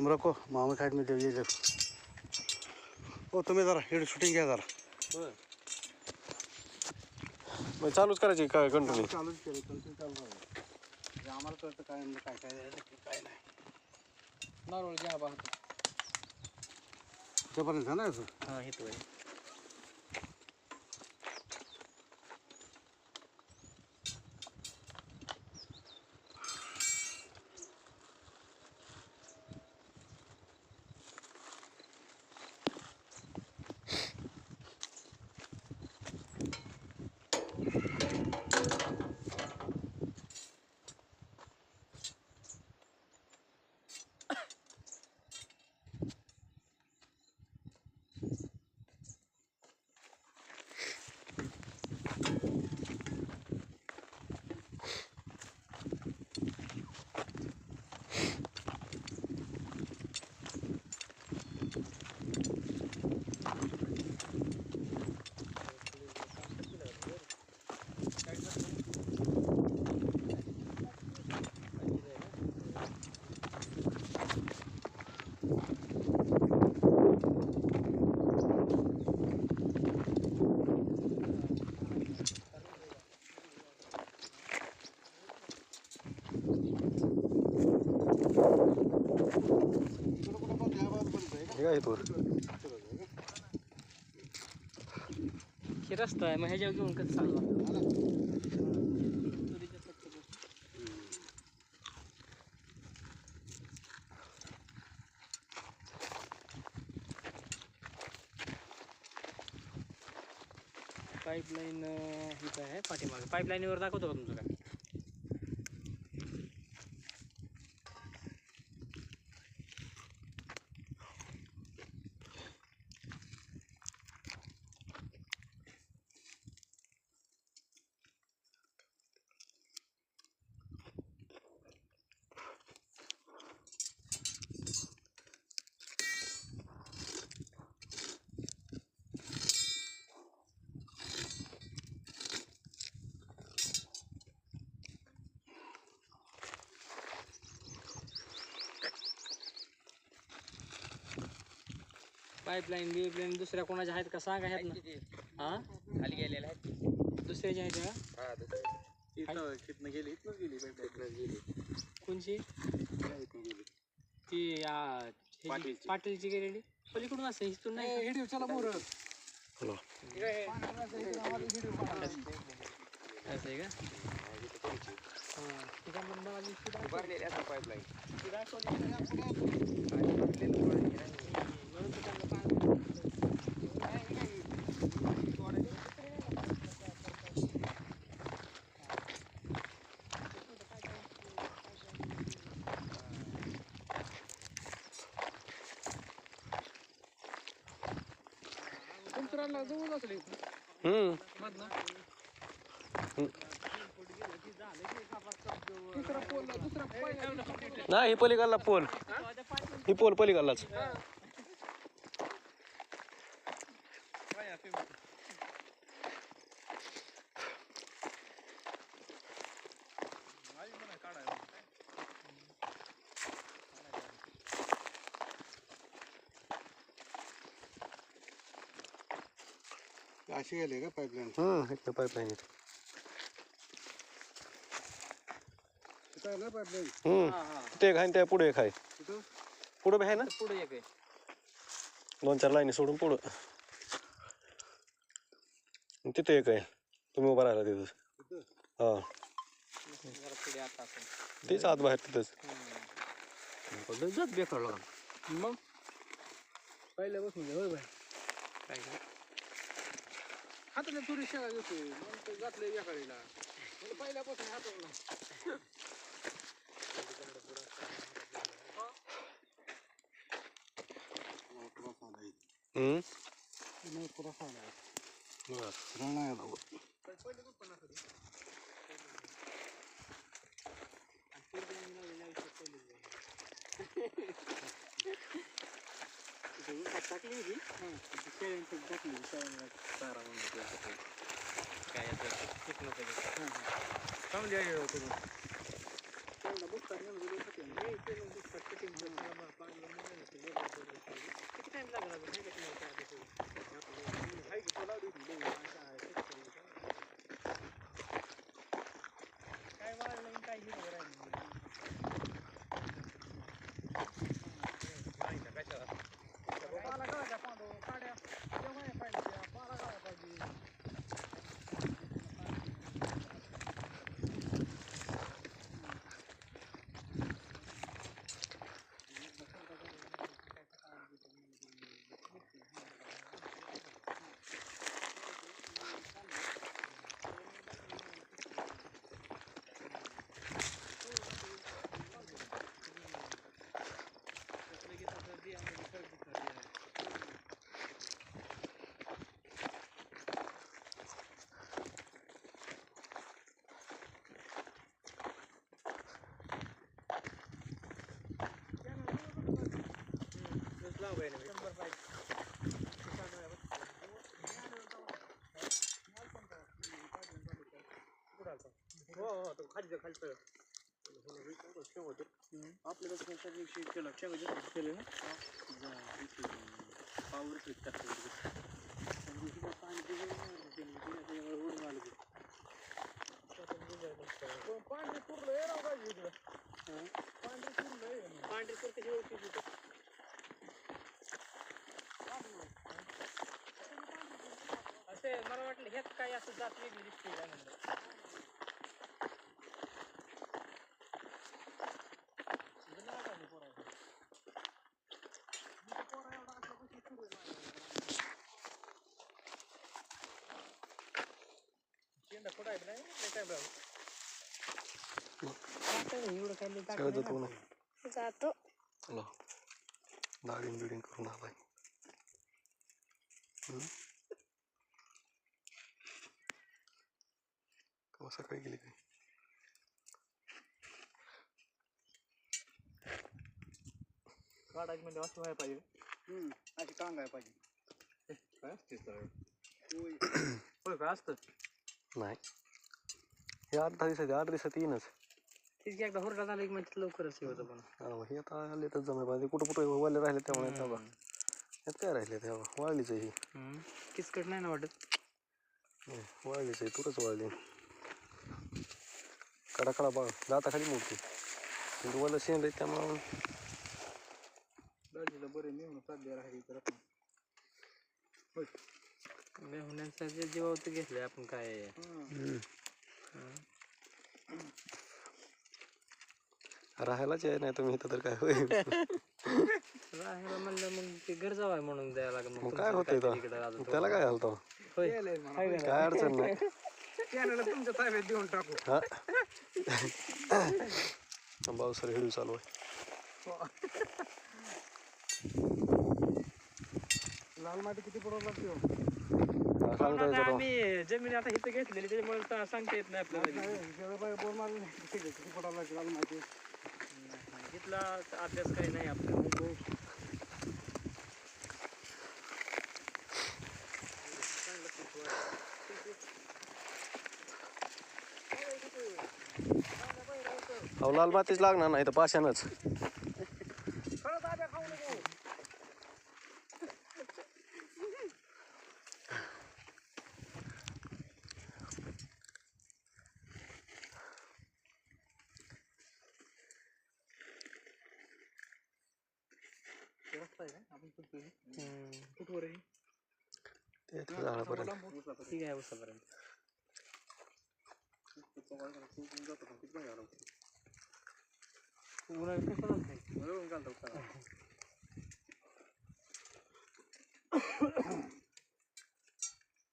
तुम रखो मामा खाट में ये जब हो तुम्ही जरा हेड शूटिंग घ्या जरा। बर मग चालूच करायची काय कंटिन्यू चालूच केलं कंटिन्यू चालू म्हणजे आम्हाला कळतं काय काय काय काय नाही. नारळ घ्या पाहतो त्यापर्यंत ना असं? हा हे तो हे हे रस्ता आहे मग ह्याच्यावर घेऊन कसं चालला पाईपलाईन ही काय आहे पाठीमागे. पाईपलाईनवर दाखवतो का तुमचं काय? पाईपलाईन बिपलाईन दुसऱ्या कोणाच्या आहेत का? सांगा आहेत ना. हा? खाली गेलेला आहे दुसऱ्याच्या आहेत का? हा तिथनं गेली गेली गेली. कोणची? ती आ, ह्याची- पाटीलची. पाटीलची गेलेली. पलीकडून असं इथून नाही का? हिडिओ चला मोर. हॅलो. असं आहे का? हा. उभारलेली असं पाईपलाईन ती दाखवली ना. म्हणून तर त्यांना पाणी- हम्म. नाही ही पलीकडला पोल ही? पोल पलीकडलाच. अशी गेले का पाईपलाईन हम्म इकडे पाईपलाईन ना पाईपलाईन हम्म. ते आणि त्या पुढे एक आहे. पुढं बी आहे ना? पुढे एक आहे. दोन चार लाईनी सोडून पुढं. आणि तिथे एक आहे. तुम्ही उभा राहिला तिथं हा. जरा पुढे आता असं तेच आत बाहेर तिथंच. जात बेकार लागला. मग? पहिल्यापासून होय बाय काय काय हाताने तुरी शेळा घेतो मग ते घातलं या काळीला पहिल्यापासून हाताला हम्म पुरा साधा बरं. रणायला लावू. टाकली होती शेळ्यांची टाकली शेळ्यांना चारा म्हणून काय याचं चिकनं चांगली आहे हो करून. तेवढा बुक्का नेऊन दिली किती टाईम लागला काय दिसेल? हाय की काय. वाढलं काय राहिलं नाही. पाला गाळायचा पांडव, काड्या, जेव्हा हे पाहिजे त्या, पाला गाळायला पाहिजे. लगेच असं बियामध्ये फरक दिसणार बियाणे. नुसतं लाव बाई नवीन. हो हो तो खाली जा, खाली चढ. आपल्याकडे पण त्या दिवशी केलं शेंगा ना पावर ट्रिक टाकतो. त्या दिवशी काय पाणी दिलं नाही त्यांनी दिलं त्याच्यामुळे उडून आलं ते. पण पांढरी पुरलं, हे राव पाहिजे इकडं. पांढरी पुरलं, हे. पांढरी तर कशी मला वाटलं ह्यात काय असं जात वेगळी दिसते काय म्हणलं कुठं आहे नाही नाही काय बरं एवढं काय लई टाकलं सगळं नाही जातो ना. ना जातो चला दाढीन बिडीन करून आलाय हम्म? केव्हा सकाळी गेली काय काढायची म्हणजे असं व्हायला पाहिजे. हम्म, अशी कांगाय पाहिजे. काय असते होय. होय का असतं? नाही. हे आठ दहा दिवसात आठ दिवसात येईनच. की एकदा हुरडा झाला की म्हणजे लवकरच हे होतं पण. हा, हे आता आले तर जमा पाहिजे कुठं कुठं वाले राहिले त्यामुळे तेव्हा. यात काय राहिले तेव्हा? वाळलीच आहे ही. किचकट नाही ना वाटत? वाळलीच आहे तुरच वाळली. कडा कडा बघ दाताखाली मोठी. पण वाला शेंड आहे त्यामुळं दाजीला बरे राहिली तर आपण. मेहुण्यांचं जे जीवावत घेतलंय आपण काय. राहायलाच आहे नाही तुम्ही इथं तर काय होईल राहायला म्हणलं मग ते गरजाव आहे म्हणून द्यायला लागेल काय अजून त्याला काय घालतो? काय अडचण नाही. त्याला तुमच्या ताब्यात देऊन टाकू. हा. हिडू चालू आहे. लाल माती किती पडावं लागते हो? हा, सांगता आम्ही जमीन आता इथं घेतलेली त्याच्यामुळे सा- सांगता येत नाही आपल्याला. नाही, सगळं बाई बोल मारलं नाही. किती किती पडावं लागते लाल माती इथला अभ्यास काही नाही आपल्याला. अहो लाल मातीच लागणार नाही तर पाशानच खरं मिळून घालतो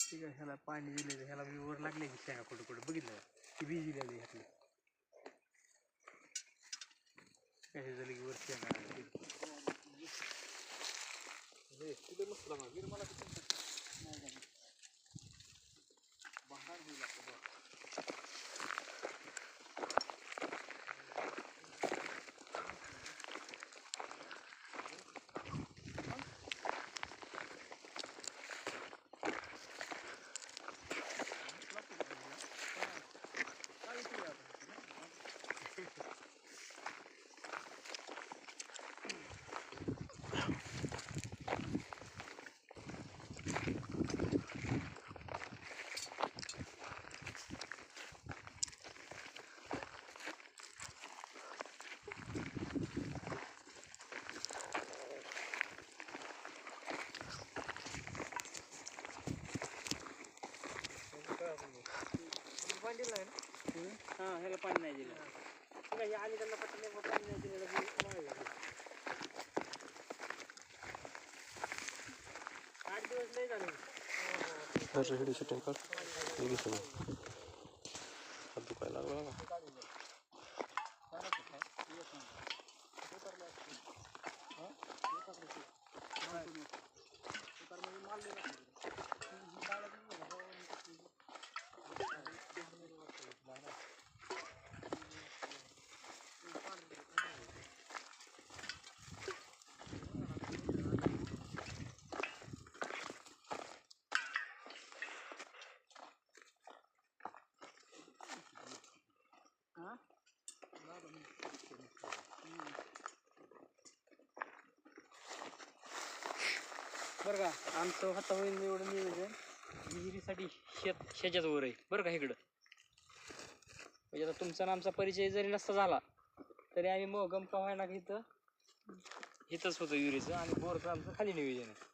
ठीक आहे ह्याला पाणी दिलेलं ह्याला वर लागले की शेंगा कुठं कुठं बघितलं ती बी दिलेली ह्यातली कशी झाली की वर शेंगा मला ना हा ह्याला पाणी नाही दिलं हे आणि त्यांना पटकन पाणी नाही. आठ दिवस नाही झाले हे दुखायला लागला बरं का आमचं हाता होईल एवढं नियोजन. विहिरीसाठी शेत शेजाच वर आहे. बरं का इकडं. म्हणजे आता तुमचा आमचा परिचय जरी नसता झाला तरी आम्ही मग गमका व्हायला की इथं इथंच होतं विहिरीचं आणि बोरचं आमचं खाली नियोजन आहे.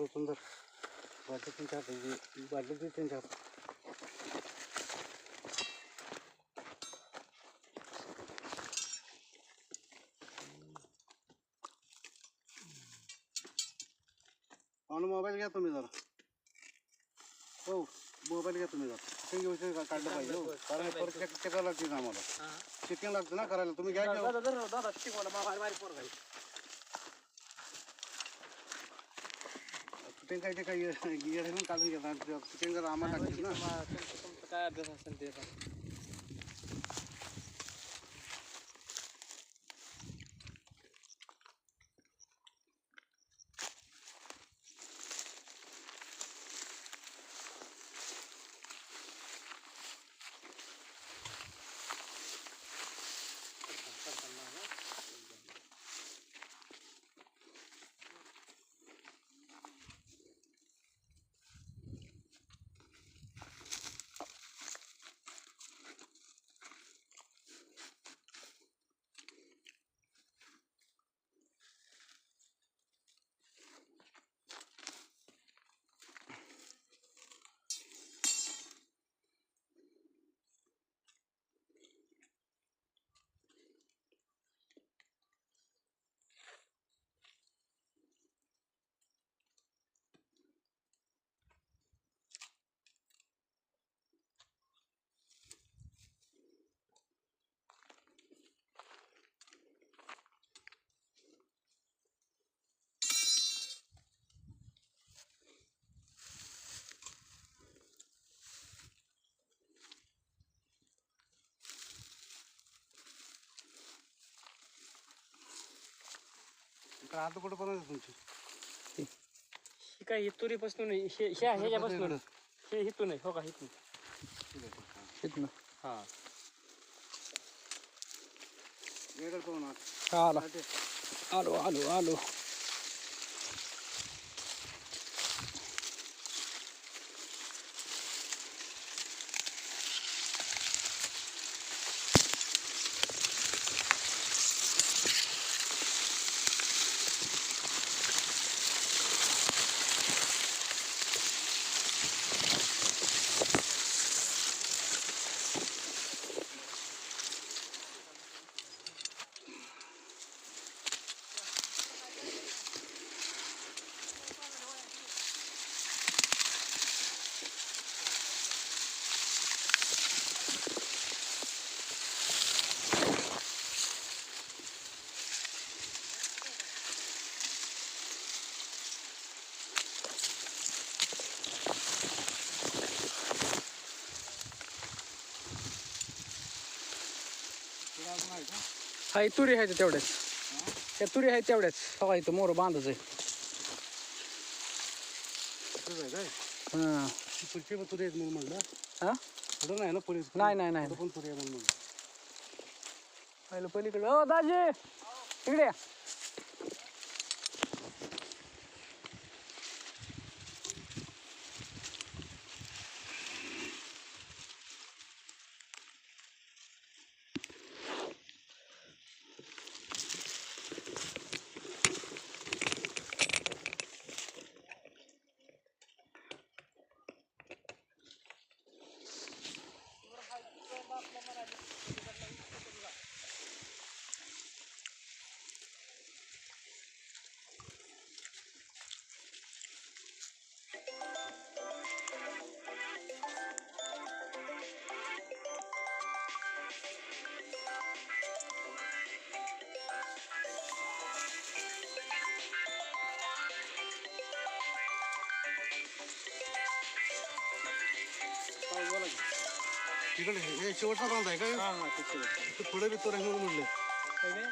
ए बरोबर सुंदर बाटली त्यांच्या हातात बाटली ती त्यांच्या हातात आणि मोबाईल घ्या तुम्ही जरा हो मोबाईल घ्या तुम्ही जरा चेकिंग विषय काढलं पाहिजे हो कारण परत चेक चेकायला लागते ना आम्हाला चेकिंग लागतं ना करायला तुम्ही घ्या घ्या दादा दादा शिकवला बाबा बारीक पोरगा आहे. चेकिंग काय ते काही येडे काढून घेतात चेकिंग जरा आम्हाला लागते ना तुम्हा- तुमचं तुमचं काय अभ्यास असेल ते आता. तर आता कुठं पण तुमची? ही काय तुरीपासून हे ह्या ह्याच्यापासून हे हिथून आहे हो का हिथून इथनं. हा. वेगळं पाहून आला. आलो आलो आलो. हाय तुरी आहेत तेवढ्याच. त्या तुरी आहेत तेवढ्याच. हवा इथं मोर बांधच आहे. आहे काय? हां. ती पुढची पण तुरी आहेत म्हणून म्हणलं. हां? पुढं नाही ना पुढे? नाही नाही नाही. पुढं पण तुरी आहे म्हणून म्हणलं. पहिलं पलीकडे. ओ दाजी! इकडे या. तिकडे हे शेवटचा बांध आहे काय हा हा ते. ते पुढे बी तुरी आहे म्हणून म्हणलं?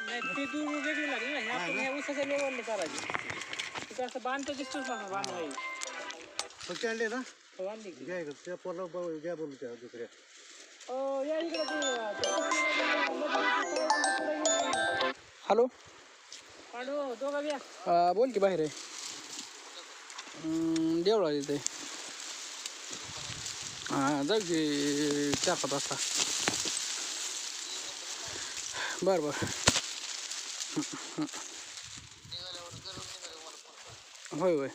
नाही ते दूर वेगळी लागली ना. ह्या आपण ह्या उसाच्या करायची. तिथं असं बांधतो दिसतोच ना बांध आहे. पक्की आणले ना? हो, आणली की. घ्या इकडं. त्या पोरला घ्या बोलू त्या दुसऱ्या. अं, या इकडे ते, ते- हॅलो? पांडू दोघा अं, बोल की बाहेर आहे. देवळा इथे जाऊ की चार पाच वाजता बरं. बरं होय होय.